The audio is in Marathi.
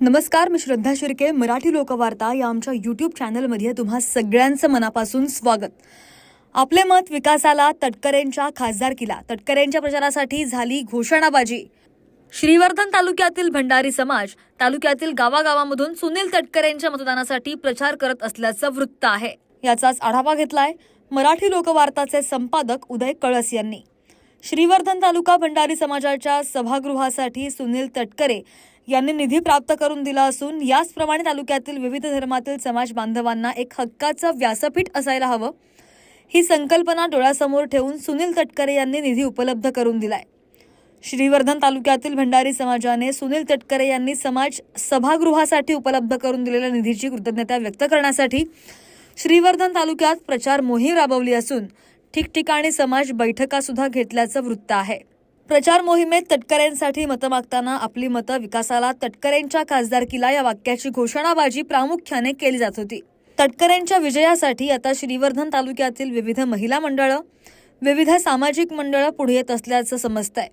नमस्कार मी श्रद्धा शिर्के मराठी लोकवार्ता या आमच्या यूट्यूब चॅनलमध्ये तुम्हा सगळ्यांचं मनापासून स्वागत. आपले मत विकासाला तटकरेंच्या खासदारकीला. तटकरेंच्या प्रचारासाठी झाली घोषणाबाजी. श्रीवर्धन तालुक्यातील भंडारी समाज तालुक्यातील गावागावामधून सुनील तटकरेंच्या मतदानासाठी प्रचार करत असल्याचं वृत्त आहे. याचाच आढावा घेतलाय मराठी लोकवार्ताचे संपादक उदय कळस यांनी. श्रीवर्धन तालुका भंडारी समाजाच्या सभागृहासाठी सुनील तटकरे यांनी निधी प्राप्त करून दिला असून याचप्रमाणे तालुक्यातील विविध धर्मातील समाज बांधवांना एक हक्काचं व्यासपीठ असायला हवं. ही संकल्पना डोळ्यासमोर ठेवून सुनील तटकरे यांनी निधी उपलब्ध करून दिलाय. श्रीवर्धन तालुक्यातील भंडारी समाजाने सुनील तटकरे यांनी समाज सभागृहासाठी उपलब्ध करून दिलेल्या निधीची कृतज्ञता व्यक्त करण्यासाठी श्रीवर्धन तालुक्यात प्रचार मोहीम राबवली असून ठिकठिकाणी समाज बैठका सुद्धा घेतल्याचं वृत्त आहे. प्रचार मोहिमेत तटकऱ्यांसाठी मतं मागताना आपली मतं विकासाला तटकऱ्यांच्या खासदारकीला या वाक्याची घोषणाबाजी प्रामुख्याने केली जात होती. तटकऱ्यांच्या विजयासाठी आता श्रीवर्धन तालुक्यातील विविध महिला मंडळं विविध सामाजिक मंडळं पुढे येत असल्याचं समजतंय.